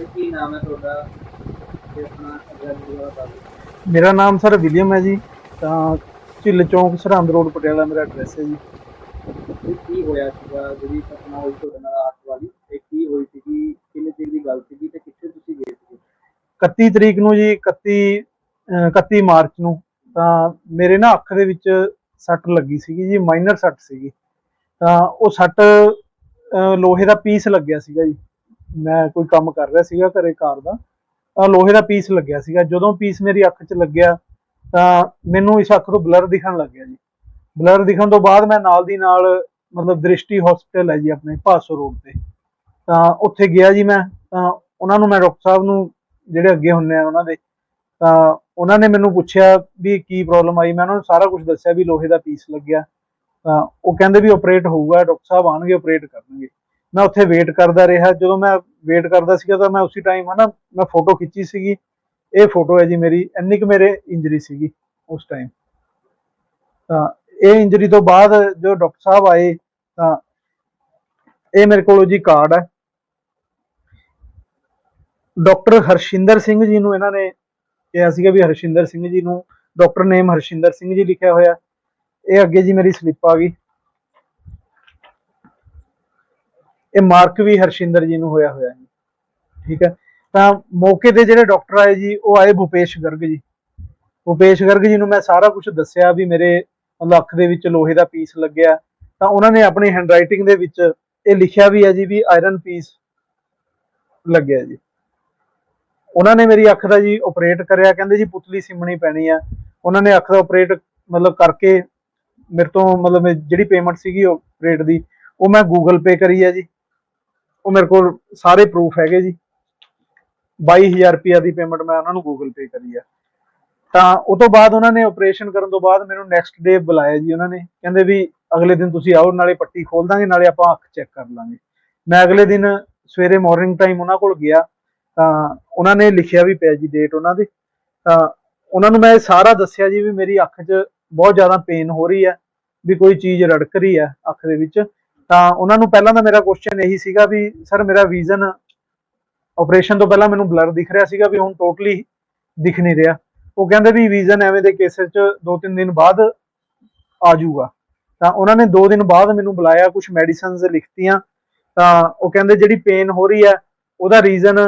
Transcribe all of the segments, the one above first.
ਤੇ ਕੀ ਨਾਮ ਹੈ ਤੁਹਾਡਾ? ਤੇ ਆਪਣਾ ਐਡਰੈਸ ਵਗੈਰਾ ਦੱਸ ਦਿਓ। ਮੇਰਾ ਨਾਮ ਸਰ ਵਿਲੀਅਮ ਹੈ ਜੀ। ਤਾਂ ਝਿੱਲ ਚੌਂਕ ਸਰਹੰਦ ਰੋਡ ਪਟਿਆਲਾ ਮੇਰਾ ਐਡਰੈਸ ਹੈ ਜੀ। ਕੀ ਹੋਇਆ ਸੀਗਾ? ਜਿਹੜੀ ਘਟਨਾ ਹੋਈ ਤੁਹਾਡੇ ਨਾਲ ਅੱਠ ਵਾਲੀ ਤੇ ਕੀ ਹੋਈ ਸੀਗੀ? ਕਿੰਨੇ ਤਰੀਕ ਦੀ ਗੱਲ ਸੀਗੀ ਤੇ ਕਿੱਥੇ ਤੁਸੀਂ ਗਏ ਸੀਗੇ? 31 ਤਰੀਕ ਨੂੰ ਜੀ 31 ਅਹ 31 ਮਾਰਚ ਨੂੰ। ਤਾਂ ਮੇਰੇ ਨਾ ਅੱਖ ਦੇ ਵਿੱਚ ਸੱਟ ਲੱਗੀ ਸੀਗੀ ਜੀ ਮਾਈਨਰ ਸੱਟ ਸੀਗੀ। ਤਾਂ ਉਹ ਸੱਟ ਅਹ ਲੋਹੇ ਦਾ ਪੀਸ ਲੱਗਿਆ ਸੀਗਾ ਜੀ। ਮੈਂ ਕੋਈ ਕੰਮ ਕਰ ਰਿਹਾ ਸੀਗਾ ਘਰੇ ਕਾਰ ਦਾ, ਤਾਂ ਲੋਹੇ ਦਾ ਪੀਸ ਲੱਗਿਆ ਸੀਗਾ। ਜਦੋਂ ਪੀਸ ਮੇਰੀ ਅੱਖ 'ਚ ਲੱਗਿਆ, ਤਾਂ ਮੈਨੂੰ ਇਸ ਅੱਖ ਤੋਂ ਬਲਰ ਦਿਖਣ ਲੱਗ ਗਿਆ ਜੀ। ਬਲਰ ਦਿਖਣ ਤੋਂ ਬਾਅਦ ਮੈਂ ਨਾਲ ਦੀ ਨਾਲ, ਮਤਲਬ ਦ੍ਰਿਸ਼ਟੀ ਹਸਪੀਟਲ ਹੈ ਜੀ ਆਪਣੇ, ਭਾਸੋ ਰੋਡ ਤੇ। ਤਾਂ ਉੱਥੇ ਗਿਆ ਜੀ ਮੈਂ, ਤਾਂ ਉਹਨਾਂ ਨੂੰ ਮੈਂ ਡਾਕਟਰ ਸਾਹਿਬ ਨੂੰ, ਜਿਹੜੇ ਅੱਗੇ ਹੁੰਨੇ ਆ ਉਹਨਾਂ ਦੇ, ਤਾਂ ਉਹਨਾਂ ਨੇ ਮੈਨੂੰ ਪੁੱਛਿਆ ਵੀ ਕੀ ਪ੍ਰੋਬਲਮ ਆਈ। ਮੈਂ ਉਹਨਾਂ ਨੂੰ ਸਾਰਾ ਕੁਝ ਦੱਸਿਆ ਵੀ ਲੋਹੇ ਦਾ ਪੀਸ ਲੱਗਿਆ। ਤਾਂ ਉਹ ਕਹਿੰਦੇ ਵੀ ਆਪਰੇਟ ਹੋਊਗਾ, ਡਾਕਟਰ ਸਾਹਿਬ ਆਣਗੇ ਆਪਰੇਟ ਕਰਨਗੇ। ਮੈਂ ਉੱਥੇ ਵੇਟ ਕਰਦਾ ਰਿਹਾ। ਜਦੋਂ ਮੈਂ ਵੇਟ ਕਰਦਾ ਸੀਗਾ ਤਾਂ ਮੈਂ ਉਸੇ ਟਾਈਮ ਹਨਾ, ਮੈਂ ਫੋਟੋ ਖਿੱਚੀ ਸੀਗੀ। ਇਹ ਫੋਟੋ ਹੈ ਜੀ ਮੇਰੀ, ਇੰਨੀ ਕੁ ਮੇਰੇ ਇੰਜਰੀ ਸੀਗੀ ਉਸ ਟਾਈਮ ਤਾਂ ਇਹ ਇੰਜਰੀ ਤੋਂ ਬਾਅਦ ਜੋ ਡਾਕਟਰ ਸਾਹਿਬ ਆਏ, ਤਾਂ ਇਹ ਮੇਰੇ ਕੋਲ ਜੀ ਕਾਰਡ ਹੈ। ਡਾਕਟਰ ਹਰਸ਼ਿੰਦਰ ਸਿੰਘ ਜੀ ਨੂੰ ਇਹਨਾਂ ਨੇ ਕਿਹਾ ਸੀਗਾ ਵੀ ਹਰਸ਼ਿੰਦਰ ਸਿੰਘ ਜੀ ਨੂੰ ਡਾਕਟਰ ਨੇਮ ਹਰਸ਼ਿੰਦਰ ਸਿੰਘ ਜੀ ਲਿਖਿਆ ਹੋਇਆ। ਇਹ ਅੱਗੇ ਜੀ ਮੇਰੀ ਸਲਿੱਪ ਆ ਗਈ। ਇਹ ਮਾਰਕ ਵੀ ਹਰਸ਼ਿੰਦਰ ਜੀ ਨੂੰ ਹੋਇਆ ਹੋਇਆ ਜੀ। ਠੀਕ ਹੈ? ਤਾਂ ਮੌਕੇ ਤੇ ਜਿਹੜੇ ਡਾਕਟਰ ਆਏ ਜੀ, ਉਹ ਆਏ ਭੁਪੇਸ਼ ਗਰਗ ਜੀ। ਭੁਪੇਸ਼ ਗਰਗ ਜੀ ਨੂੰ ਮੈਂ ਸਾਰਾ ਕੁਝ ਦੱਸਿਆ ਵੀ ਮੇਰੇ ਮਤਲਬ ਅੱਖ ਦੇ ਵਿੱਚ ਲੋਹੇ ਦਾ ਪੀਸ ਲੱਗਿਆ। ਤਾਂ ਉਹਨਾਂ ਨੇ ਆਪਣੀ ਹੈਂਡਰਾਈਟਿੰਗ ਦੇ ਵਿੱਚ ਇਹ ਲਿਖਿਆ ਵੀ ਹੈ ਜੀ ਵੀ ਆਇਰਨ ਪੀਸ ਲੱਗਿਆ ਜੀ। ਉਹਨਾਂ ਨੇ ਮੇਰੀ ਅੱਖ ਦਾ ਜੀ ਆਪਰੇਟ ਕਰਿਆ। ਕਹਿੰਦੇ ਜੀ ਪੁਤਲੀ ਸਿਮਣੀ ਪੈਣੀ ਆ। ਉਹਨਾਂ ਨੇ ਅੱਖ ਦਾ ਆਪਰੇਟ ਮਤਲਬ ਕਰਕੇ ਮੇਰੇ ਤੋਂ ਮਤਲਬ ਜਿਹੜੀ ਪੇਮੈਂਟ ਸੀਗੀ ਆਪਰੇਟ ਦੀ, ਉਹ ਮੈਂ ਗੂਗਲ ਪੇ ਕਰੀ ਹੈ ਜੀ। ਉਹ ਮੇਰੇ ਕੋਲ ਸਾਰੇ ਪ੍ਰੂਫ ਹੈਗੇ ਜੀ। 22000 ਰੁਪਇਆ ਦੀ ਪੇਮੈਂਟ ਮੈਂ ਉਹਨਾਂ ਨੂੰ ਗੂਗਲ ਪੇ ਕਰੀ ਆ। ਤਾਂ ਉਹ ਤੋਂ ਬਾਅਦ ਉਹਨਾਂ ਨੇ ਆਪਰੇਸ਼ਨ ਕਰਨ ਤੋਂ ਬਾਅਦ ਮੈਨੂੰ ਨੈਕਸਟ ਡੇ ਬੁਲਾਇਆ ਜੀ ਉਹਨਾਂ ਨੇ। ਕਹਿੰਦੇ ਵੀ ਅਗਲੇ ਦਿਨ ਤੁਸੀਂ ਆਓ, ਨਾਲੇ ਪੱਟੀ ਖੋਲ ਦਾਂਗੇ, ਨਾਲੇ ਆਪਾਂ ਅੱਖ ਚੈੱਕ ਕਰ ਲਾਂਗੇ। ਮੈਂ ਅਗਲੇ ਦਿਨ ਸਵੇਰੇ ਮਾਰਨਿੰਗ ਟਾਈਮ ਉਹਨਾਂ ਕੋਲ ਗਿਆ। ਤਾਂ ਉਹਨਾਂ ਨੇ ਲਿਖਿਆ ਵੀ ਪਿਆ ਜੀ ਡੇਟ ਉਹਨਾਂ ਦੀ। ਤਾਂ ਉਹਨਾਂ ਨੂੰ ਮੈਂ ਸਾਰਾ ਦੱਸਿਆ ਜੀ ਵੀ ਮੇਰੀ ਅੱਖ 'ਚ ਬਹੁਤ ਜ਼ਿਆਦਾ ਪੇਨ ਹੋ ਰਹੀ ਹੈ, ਵੀ ਕੋਈ ਚੀਜ਼ ਰੜਕ ਰਹੀ ਹੈ ਅੱਖ ਦੇ ਵਿੱਚ। ਤਾਂ ਉਹਨਾਂ ਨੂੰ ਪਹਿਲਾਂ ਤਾਂ ਮੇਰਾ ਕੁਐਸਚਨ ਇਹੀ ਸੀਗਾ ਵੀ ਸਰ ਮੇਰਾ ਵਿਜ਼ਨ ਆਪਰੇਸ਼ਨ ਤੋਂ ਪਹਿਲਾਂ ਮੈਨੂੰ ਬਲਰ ਦਿਖ ਰਿਹਾ ਸੀਗਾ ਵੀ ਹੁਣ ਟੋਟਲੀ ਦਿਖ ਨਹੀਂ ਰਿਹਾ। ਉਹ ਕਹਿੰਦੇ ਵੀ ਵਿਜ਼ਨ ਐਵੇਂ ਦੇ ਕੇਸਿਸ 'ਚ 2-3 ਦਿਨ ਬਾਅਦ ਆ ਜਾਊਗਾ। ਤਾਂ ਉਹਨਾਂ ਨੇ 2 ਦਿਨ ਬਾਅਦ ਮੈਨੂੰ ਬੁਲਾਇਆ ਕੁਝ ਮੈਡੀਸਿਨਸ ਲਿਖਤੀਆਂ। ਤਾਂ ਉਹ ਕਹਿੰਦੇ ਜਿਹੜੀ ਪੇਨ ਹੋ ਰਹੀ ਹੈ, ਉਹਦਾ ਰੀਜ਼ਨ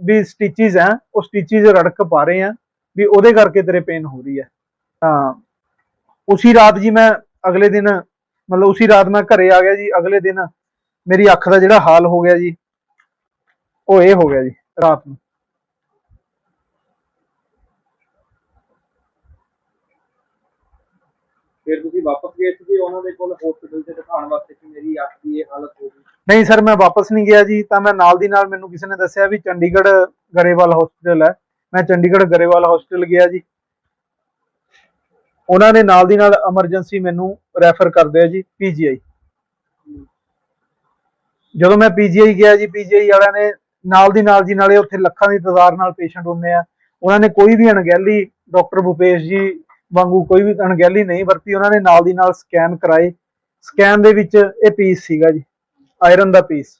ਵੀ ਸਟਿਚਸ ਹੈ, ਉਹ ਸਟਿਚਸ ਰੜਕ ਪਾ ਰਹੇ ਆ ਵੀ ਉਹਦੇ ਕਰਕੇ ਤੇਰੇ ਪੇਨ ਹੋ ਰਹੀ ਹੈ। ਤਾਂ ਉਸੇ ਰਾਤ ਜੀ ਮੈਂ ਅਗਲੇ ਦਿਨ ਮਤਲਬ ਉਸੇ ਰਾਤ ਮੈਂ ਘਰੇ ਆ ਗਿਆ ਜੀ ਅਗਲੇ ਦਿਨ ਮੇਰੀ ਅੱਖ ਦਾ ਜਿਹੜਾ ਹਾਲ ਹੋ ਗਿਆ ਜੀ ਉਹ ਇਹ ਹੋ ਗਿਆ ਜੀ ਰਾਤ ਨੂੰ। ਫਿਰ ਤੁਸੀਂ ਵਾਪਸ ਗਏ ਸੀ ਉਹਨਾਂ ਦੇ ਕੋਲ ਹਸਪੀਟਲ 'ਚ ਦਿਖਾਉਣ ਵਾਸਤੇ ਕਿ ਮੇਰੀ ਅੱਖ ਦੀ ਇਹ ਹਾਲਤ ਹੋ ਗਈ? ਨਹੀਂ ਸਰ ਮੈਂ ਵਾਪਸ ਨਹੀਂ ਗਿਆ ਜੀ ਤਾਂ ਮੈਂ ਨਾਲ ਦੀ ਨਾਲ ਮੈਨੂੰ ਕਿਸੇ ਨੇ ਦੱਸਿਆ ਵੀ ਚੰਡੀਗੜ੍ਹ ਗਰੇਵਾਲ ਹਸਪੀਟਲ ਹੈ। ਮੈਂ ਚੰਡੀਗੜ੍ਹ ਗਰੇਵਾਲ ਹਸਪੀਟਲ ਗਿਆ ਜੀ। ਉਹਨਾਂ ਨੇ ਨਾਲ ਦੀ ਨਾਲ ਐਮਰਜੈਂਸੀ ਮੈਨੂੰ ਰੈਫਰ ਕਰਦੇ ਆ ਜੀ ਪੀਜੀਆਈ ਜਦੋਂ ਮੈਂ ਪੀਜੀਆਈ ਗਿਆ ਜੀ ਪੀਜੀਆਈ ਵਾਲਿਆਂ ਨੇ ਨਾਲ ਦੀ ਨਾਲ ਜੀ, ਨਾਲੇ ਉੱਥੇ ਲੱਖਾਂ ਦੀ ਤਾਦਾਦ ਨਾਲ ਪੇਸ਼ੈਂਟ ਹੁੰਦੇ ਆ। ਉਹਨਾਂ ਨੇ ਕੋਈ ਵੀ ਅਣਗਹਿਲੀ, ਡਾਕਟਰ ਭੁਪੇਸ਼ ਜੀ ਵਾਂਗੂ ਕੋਈ ਵੀ ਅਣਗਹਿਲੀ ਨਹੀਂ ਵਰਤੀ, ਉਹਨਾਂ ਨੇ ਨਾਲ ਦੀ ਨਾਲ ਸਕੈਨ ਕਰਾਏ ਸਕੈਨ ਦੇ ਵਿੱਚ ਇਹ ਪੀਸ ਸੀਗਾ ਜੀ ਆਇਰਨ ਦਾ ਪੀਸ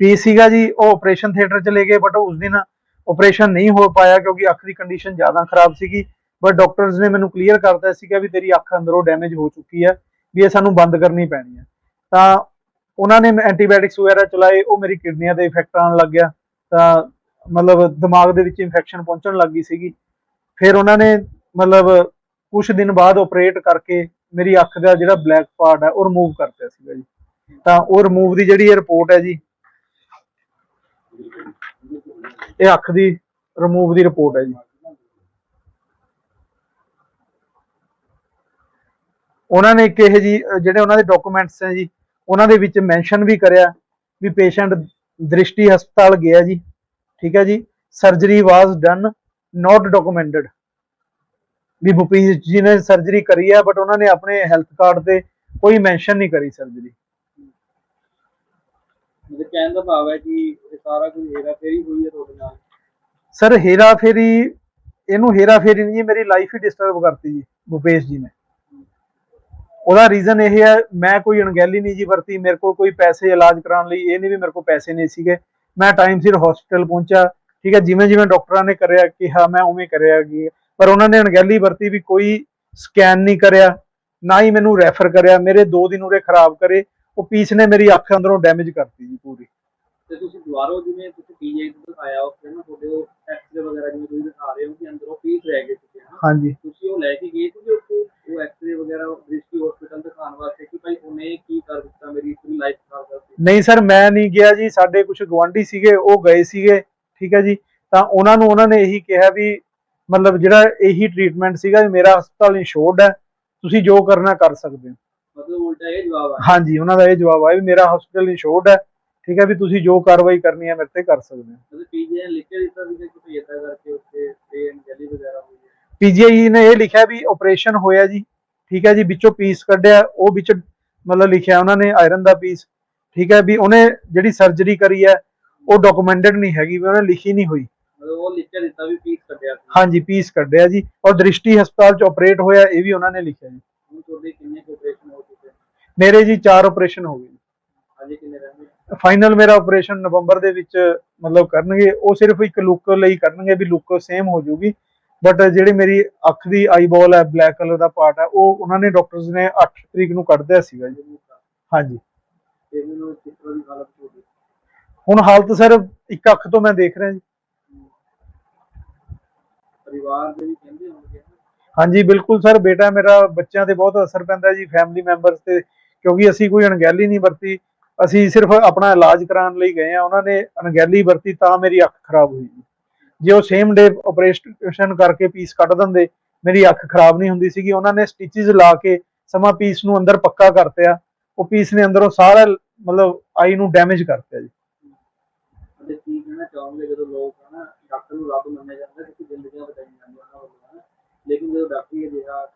ਪੀਸ ਸੀਗਾ ਜੀ, ਉਹ ਆਪਰੇਸ਼ਨ ਥੀਏਟਰ ਚ ਲੈ ਗਏ ਬਟ ਉਸ ਦਿਨ ਆਪਰੇਸ਼ਨ ਨਹੀਂ ਹੋ ਪਾਇਆ ਕਿਉਂਕਿ ਅੱਖ ਦੀ ਕੰਡੀਸ਼ਨ ਜ਼ਿਆਦਾ ਖਰਾਬ ਸੀਗੀ। ਬਟ ਡਾਕਟਰਸ ਨੇ ਮੈਨੂੰ ਕਲੀਅਰ ਕਰਤਾ ਸੀਗਾ ਵੀ ਤੇਰੀ ਅੱਖ ਅੰਦਰੋਂ ਡੈਮੇਜ ਹੋ ਚੁੱਕੀ ਹੈ, ਵੀ ਇਹ ਸਾਨੂੰ ਬੰਦ ਕਰਨੀ ਪੈਣੀ ਹੈ। ਤਾਂ ਉਹਨਾਂ ਨੇ ਐਂਟੀਬਾਇਓਟਿਕਸ ਵਗੈਰਾ ਚਲਾਏ, ਉਹ ਮੇਰੀ ਕਿਡਨੀਆਂ ਤੇ ਇਫੈਕਟ ਆਉਣ ਲੱਗ ਗਿਆ। ਤਾਂ ਮਤਲਬ ਦਿਮਾਗ ਦੇ ਵਿੱਚ ਇਨਫੈਕਸ਼ਨ ਪਹੁੰਚਣ ਲੱਗ ਗਈ ਸੀਗੀ। ਫਿਰ ਉਹਨਾਂ ਨੇ ਮਤਲਬ ਕੁਝ ਦਿਨ ਬਾਅਦ ਆਪਰੇਟ ਕਰਕੇ ਮੇਰੀ ਅੱਖ ਦਾ ਜਿਹੜਾ ਬਲੈਕ ਪਾਰਟ ਹੈ, ਉਹ ਰਿਮੂਵ ਕਰਤਾ ਸੀਗਾ ਜੀ। ਤਾਂ ਉਹ ਰਿਮੂਵ ਦੀ ਜਿਹੜੀ ਇਹ ਰਿਪੋਰਟ ਹੈ ਜੀ ਇਹ ਅੱਖ ਦੀ ਰਿਮੂਵ ਦੀ ਰਿਪੋਰਟ ਹੈ ਜੀ। ਉਹਨਾਂ ਨੇ ਇੱਕ ਜੀ ਜਿਹੜੇ ਉਹਨਾਂ ਦੇ ਡਾਕੂਮੈਂਟਸ ਹੈ ਜੀ, ਉਹਨਾਂ ਦੇ ਵਿੱਚ ਮੈਂਸ਼ਨ ਵੀ ਕਰਿਆ ਵੀ ਪੇਸ਼ੈਂਟ ਦ੍ਰਿਸ਼ਟੀ ਹਸਪਤਾਲ ਗਿਆ ਜੀ, ਠੀਕ ਹੈ ਜੀ surgery was done not documented ਵੀ ਭੁਪੇਸ਼ ਜੀ ਨੇ ਸਰਜਰੀ ਕਰੀ ਹੈ ਬਟ ਉਹਨਾਂ ਨੇ ਆਪਣੇ ਹੈਲਥ ਕਾਰਡ ਤੇ ਕੋਈ ਮੈਂਸ਼ਨ ਨਹੀਂ ਕਰੀ ਸਰਜਰੀ ਮੇਰੇ ਕਹਿਣ ਦਾ ਭਾਵ ਹੈ ਕਿ ਇਹ ਸਾਰਾ ਕੁਝ ਹੇਰਾ ਫੇਰੀ ਹੋਈ ਹੈ ਤੁਹਾਡੇ ਨਾਲ? ਸਰ ਹੇਰਾ ਫੇਰੀ ਇਹਨੂੰ ਹੇਰਾ ਫੇਰੀ ਨਹੀਂ ਜੀ ਮੇਰੀ ਲਾਈਫ ਹੀ ਡਿਸਟਰਬ ਕਰਤੀ ਜੀ ਭੁਪੇਸ਼ ਜੀ ਨੇ। ਉਹਦਾ ਰੀਜ਼ਨ ਇਹ ਹੈ, ਮੈਂ ਕੋਈ ਅਣਗਹਿਲੀ ਨਹੀਂ ਜੀ ਵਰਤੀ, ਮੇਰੇ ਕੋਲ ਕੋਈ ਪੈਸੇ ਇਲਾਜ ਕਰਾਉਣ ਲਈ ਇਹ ਨਹੀਂ ਵੀ ਮੇਰੇ ਕੋਲ ਪੈਸੇ ਨਹੀਂ ਸੀਗੇ। ਮੈਂ ਟਾਈਮ ਸਿਰ ਹਸਪੀਟਲ ਪਹੁੰਚਾ ਠੀਕ ਹੈ, ਜਿਵੇਂ ਜਿਵੇਂ ਡਾਕਟਰਾਂ ਨੇ ਕਰਿਆ, ਕਿਹਾ, ਮੈਂ ਉਵੇਂ ਕਰਿਆ ਕੀ ਪਰ ਉਹਨਾਂ ਨੇ ਅਣਗਹਿਲੀ ਵਰਤੀ ਵੀ ਕੋਈ ਸਕੈਨ ਨਹੀਂ ਕਰਿਆ, ਨਾ ਹੀ ਮੈਨੂੰ ਰੈਫਰ ਕਰਿਆ, ਮੇਰੇ 2 ਦਿਨ ਉਰੇ ਖਰਾਬ ਕਰੇ। ਉਹ ਪੀਸ ਨੇ ਮੇਰੀ ਅੱਖ ਅੰਦਰੋਂ ਡੈਮੇਜ ਕਰਤੀ ਜੀ ਪੂਰੀ। ਤੇ ਤੁਸੀਂ ਦੁਬਾਰਾ ਜਿਵੇਂ ਤੁਸੀਂ ਪੀਜੀ ਤੋਂ ਦਿਖਾਇਆ ਉਸ ਤੇ ਨਾ ਤੁਹਾਡੇ ਉਹ ਐਕਸਰੇ ਵਗੈਰਾ ਜਿਵੇਂ ਤੁਸੀਂ ਦਿਖਾ ਰਹੇ ਹੋ ਕਿ ਅੰਦਰੋਂ ਪੀਸ ਰਹਿ ਗਏ ਸੀਗੇ ਹਨਾ? ਹਾਂਜੀ। ਤੁਸੀਂ ਉਹ ਲੈ ਕੇ ਗਏ ਸੀਗੇ ਉੱਥੇ ਉਹ ਐਕਸਰੇ ਵਗੈਰਾ ਦ੍ਰਿਸ਼ਟੀ ਹਸਪੀਟਲ ਦਿਖਾਉਣ ਵਾਸਤੇ ਕਿ ਭਾਈ ਉਹਨੇ ਕੀ ਕਰ ਦਿੱਤਾ ਮੇਰੀ ਪੂਰੀ ਲਾਈਫ ਖਰਾਬ ਕਰਤੀ ਨਹੀਂ ਸਰ ਮੈਂ ਨਹੀਂ ਗਿਆ ਜੀ ਸਾਡੇ ਕੁਝ ਗਵਾਂਢੀ ਸੀਗੇ ਉਹ ਗਏ ਸੀਗੇ ਠੀਕ ਹੈ ਜੀ। ਤਾਂ ਉਹਨਾਂ ਨੂੰ ਉਹਨਾਂ ਨੇ ਇਹੀ ਕਿਹਾ ਵੀ ਮਤਲਬ ਜਿਹੜਾ ਇਹੀ ਟ੍ਰੀਟਮੈਂਟ ਸੀਗਾ ਵੀ ਮੇਰਾ ਹਸਪਤਾਲ ਇੰਸ਼ੋਰਡ ਹੈ ਤੁਸੀਂ ਜੋ ਕਰਨਾ ਕਰ ਸਕਦੇ ਹੋ। ਉਲਟਾ ਇਹ ਜਵਾਬ ਆ। ਹਾਂਜੀ ਉਹਨਾਂ ਦਾ ਇਹ ਜਵਾਬ ਆਇਆ ਵੀ ਮੇਰਾ ਹਸਪਤਾਲ ਇੰਸ਼ੋਰਡ ਹੈ। ਠੀਕ ਹੈ ਵੀ ਤੁਸੀਂ ਜੋ ਕਾਰਵਾਈ ਕਰਨੀ ਹੈ ਮੇਰੇ ਤੇ ਕਰ ਸਕਦੇ ਹੋ। ਮਤਲਬ ਪੀਜੀ ਨੇ ਲਿਖ ਕੇ ਦਿੱਤਾ ਸੀ ਕਿ ਤੁਸੀਂ ਏਦਾਂ ਕਰਕੇ ਉੱਥੇ ਤੇ ਅਣਗਹਿਲੀ ਵਗੈਰਾ ਹੋਈ ਹੈ। ਪੀਜੀਆਈ ਨੇ ਇਹ ਲਿਖਿਆ ਵੀ ਆਪਰੇਸ਼ਨ ਹੋਇਆ ਜੀ। ਠੀਕ ਹੈ ਜੀ ਵਿੱਚੋਂ ਪੀਸ ਕੱਢਿਆ ਉਹ ਵਿੱਚ ਮਤਲਬ ਲਿਖਿਆ ਉਹਨਾਂ ਨੇ ਆਇਰਨ ਦਾ ਪੀਸ ਠੀਕ ਹੈ ਵੀ ਉਹਨੇ ਜਿਹੜੀ ਸਰਜਰੀ ਕਰੀ ਹੈ ਉਹ ਡਾਕੂਮੈਂਟਡ ਨਹੀਂ ਹੈਗੀ ਵੀ ਉਹਨੇ ਲਿਖੀ ਨਹੀਂ ਹੋਈ। ਮਤਲਬ ਉਹ ਲਿਖ ਕੇ ਦਿੱਤਾ ਵੀ ਪੀਸ ਕੱਢਿਆ ਹਾਂਜੀ ਪੀਸ ਕੱਢਿਆ ਜੀ। ਔਰ ਦ੍ਰਿਸ਼ਟੀ ਹਸਪਤਾਲ ਚ ਆਪਰੇਟ ਹੋਇਆ ਇਹ ਵੀ ਉਹਨਾਂ ਨੇ ਲਿਖਿਆ ਜੀ। ਹੁਣ ਤੁਹਾਡੇ ਕਿੰਨੇ ਆਪਰੇਸ਼ਨ ਹੋ ਚੁੱਕੇ ਮੇਰੇ ਜੀ ਚਾਰ ਆਪਰੇਸ਼ਨ ਹੋ ਗਏ। ਕਿੰਨੇ ਰਹਿੰਦੇ ਫਾਈਨਲ ਮੇਰਾ ਆਪਰੇਸ਼ਨ ਨਵੰਬਰ ਦੇ ਵਿੱਚ ਮਤਲਬ ਕਰਨਗੇ। ਉਹ ਸਿਰਫ ਇੱਕ ਲੁੱਕ ਲਈ ਕਰਨਗੇ ਵੀ ਲੁੱਕ ਸੇਮ ਹੋ ਜਾਊਗੀ। ਬਟ ਜਿਹੜੀ ਮੇਰੀ ਅੱਖ ਦੀ ਆਈਬਾਲ ਹੈ ਬਲੈਕ ਕਲਰ ਦਾ ਪਾਰਟ ਹੈ ਉਹ ਉਹਨਾਂ ਨੇ ਡਾਕਟਰਸ ਨੇ 8 ਤਰੀਕ ਨੂੰ ਕੱਢ ਸੀਗਾ ਜੀ। ਹਾਂਜੀ। ਹੁਣ ਹਾਲਤ ਸਰ ਇੱਕ ਅੱਖ ਤੋਂ ਮੈਂ ਦੇਖ ਰਿਹਾ ਜੀ। ਪਰਿਵਾਰ ਦੇ ਵੀ ਕਹਿੰਦੇ ਹੋਣਗੇ। ਹਾਂਜੀ ਬਿਲਕੁਲ ਸਰ। ਬੇਟਾ ਮੇਰਾ ਬੱਚਿਆਂ ਤੇ ਬਹੁਤ ਅਸਰ ਪੈਂਦਾ ਜੀ। ਫੈਮਿਲੀ ਮੈਂਬਰਸ ਤੇ ਕਿਉਂਕਿ ਅਸੀਂ ਕੋਈ ਅਣਗਹਿਲੀ ਨਹੀਂ ਵਰਤੀ, ਅਸੀਂ ਸਿਰਫ ਆਪਣਾ ਇਲਾਜ ਕਰਾਉਣ ਲਈ ਗਏ ਆ ਉਹਨਾਂ ਨੇ ਅਣਗਹਿਲੀ ਵਰਤੀ ਤਾਂ ਮੇਰੀ ਅੱਖ ਖਰਾਬ ਹੋਈ ਜੀ। ਜੇ ਉਹ ਸੇਮ ਡੇ ਆਪਰੇਸ਼ਨ ਕਰਕੇ ਪੀਸ ਕੱਢ ਦਿੰਦੇ, ਮੇਰੀ ਅੱਖ ਖਰਾਬ ਨਹੀਂ ਹੁੰਦੀ ਸੀਗੀ, ਉਹਨਾਂ ਨੇ ਸਟਿਚਸ ਲਾ ਕੇ ਸਮਾਂ ਪੀਸ ਨੂੰ ਅੰਦਰ ਪੱਕਾ ਕਰਤਿਆ, ਉਹ ਪੀਸ ਨੇ ਅੰਦਰੋਂ ਸਾਰਾ ਮਤਲਬ ਆਈ ਨੂੰ ਡੈਮੇਜ ਕਰਤਿਆ ਜੀ। ਅਤੇ ਕੀ ਕਹਿਣਾ ਚਾਹੋਗੇ ਜਦੋਂ ਲੋਕ ਹਨਾ, ਡਾਕਟਰ ਨੂੰ ਰੱਬ ਮੰਨਿਆ ਜਾਂਦਾ ਕਿ ਜ਼ਿੰਦਗੀਆਂ ਬਚਾਈਆਂ ਜਾਂਦੀਆਂ ਉਹਨਾਂ ਵੱਲੋਂ ਹਨਾ, ਲੇਕਿਨ ਜਦੋਂ ਡਾਕਟਰ ਇਹ ਅਜਿਹਾ